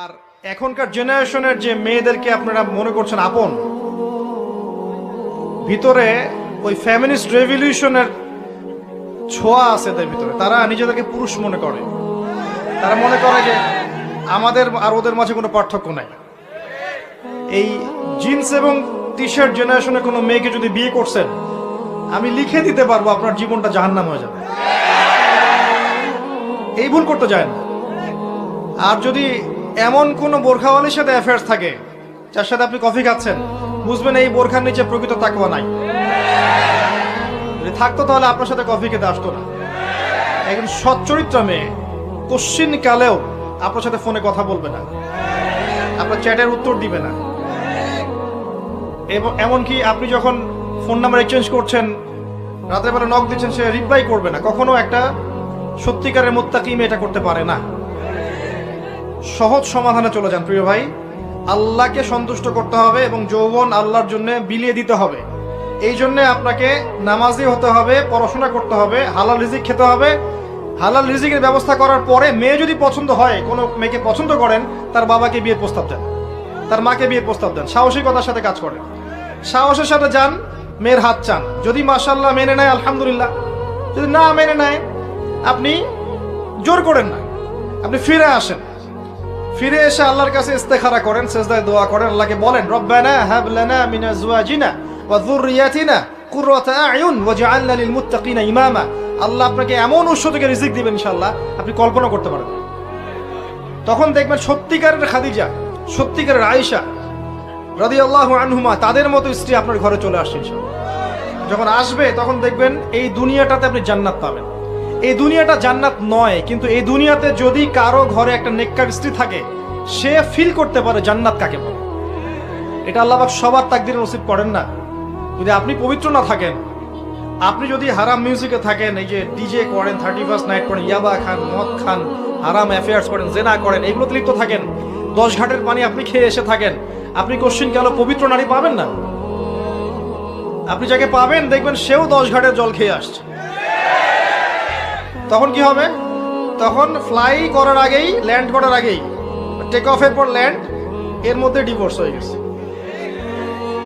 আর এখনকার জেনারেশনের যে মেয়েদেরকে আপনারা মনে করছেন আপন, ভিতরে ওই ফ্যামিনিস্ট রেভলিউশনের ছোঁয়া আছে তার ভিতরে। তারা নিজেদেরকে পুরুষ মনে করে। তারা মনে করে যে আমাদের আর ওদের মাঝে কোনো পার্থক্য নাই। এই জিন্স এবং টি শার্ট জেনারেশনের কোনো মেয়েকে যদি বিয়ে করছেন, আমি লিখে দিতে পারব আপনার জীবনটা জাহান্নাম হয়ে যাবে। এই ভুল করতে যায় না। আর যদি এমন কোনো বোরখাওয়ালির সাথে অ্যাফেয়ার্স থাকে, যার সাথে আপনি কফি খাচ্ছেন। বুঝবেন এই বোরখার নিচে প্রকৃত তাকওয়া নাই। থাকতো তাহলে আপনার সাথে কফি খেতে আসতো না। একজন সচ্চরিত্র মেয়ে, কশ্চিন কালেও আপনার সাথে ফোনে কথা বলবে না। আপনার চ্যাটের উত্তর দিবে না। এবং এমনকি আপনি যখন ফোন নাম্বার এক্সচেঞ্জ করছেন, রাতের বেলা নক দিচ্ছেন, সে রিপ্লাই করবে না। কখনো একটা সত্যিকারের মোত্তাকি মেয়ে এটা করতে পারে না। সহজ সমাধানে চলে যান, প্রিয় ভাই। আল্লাহকে সন্তুষ্ট করতে হবে এবং যৌবন আল্লাহর জন্য বিলিয়ে দিতে হবে। এই জন্য আপনাকে নামাজি হতে হবে, পড়াশোনা করতে হবে, হালাল রিজিক খেতে হবে। হালাল রিজিকের ব্যবস্থা করার পরে মেয়ে যদি পছন্দ হয়, কোনো মেয়েকে পছন্দ করেন, তার বাবাকে বিয়ের প্রস্তাব দেন। তার মাকে বিয়ের প্রস্তাব দেন। সাহসিকতার সাথে কাজ করেন। সাহসের সাথে যান, মেয়ের হাত চান। যদি মাসাল্লাহ মেনে নেয়, আলহামদুলিল্লাহ। যদি না মেনে নেয়, আপনি জোর করেন না। আপনি ফিরে আসেন। ফিরে এসে আল্লাহর কাছে ইস্তেখারা করেন, সেজদায় দোয়া করেন, আল্লাহকে বলেন, রব্বানা হাব লানা মিন আজওয়াজিনা ওয়া যুররিয়াতিনা কুররাতা আয়ুন ওয়াজআলনা লিল মুত্তাকিনা ইমামা। আল্লাহ আপনাকে এমন উৎস থেকে রিজিক দিবেন ইনশাআল্লাহ, আপনি কল্পনা করতে পারেন। তখন দেখবেন সত্যিকারের খাদিজা, সত্যিকারের আয়েশা রাদিয়াল্লাহু আনহুমা, তাদের মতো স্ত্রী আপনার ঘরে চলে আসছে যখন আসবে, তখন দেখবেন এই দুনিয়াটাতে আপনি জান্নাত পাবেন। এই দুনিয়াটা জান্নাত নয়, কিন্তু এই দুনিয়াতে যদি কারও ঘরে একটা নেককার স্ত্রী থাকে, সে ফিল করতে পারে জান্নাত কাকে বলে। এটা আল্লাহবাক সবার তাকদির নসিব করেন না। যদি আপনি পবিত্র না থাকেন, আপনি যদি হারাম মিউজিকে থাকেন, এই যে ডিজে করেন থার্টি ফার্স্ট নাইট করেন, ইয়াবা খান, মদ খান, হারাম অ্যাফেয়ার্স করেন, জেনা করেন এগুলোতে লিপ্ত থাকেন, দশ ঘাটের পানি আপনি খেয়ে এসে থাকেন, আপনি কোশ্চিন কেন পবিত্র নারী পাবেন না? আপনি যাকে পাবেন, দেখবেন সেও দশ ঘাটের জল খেয়ে আসছে। তখন কি হবে? তখন ফ্লাই করার আগেই ল্যান্ড করার আগেই টেক অফের পর ল্যান্ড এর মধ্যে ডিভোর্স হয়ে গেছে।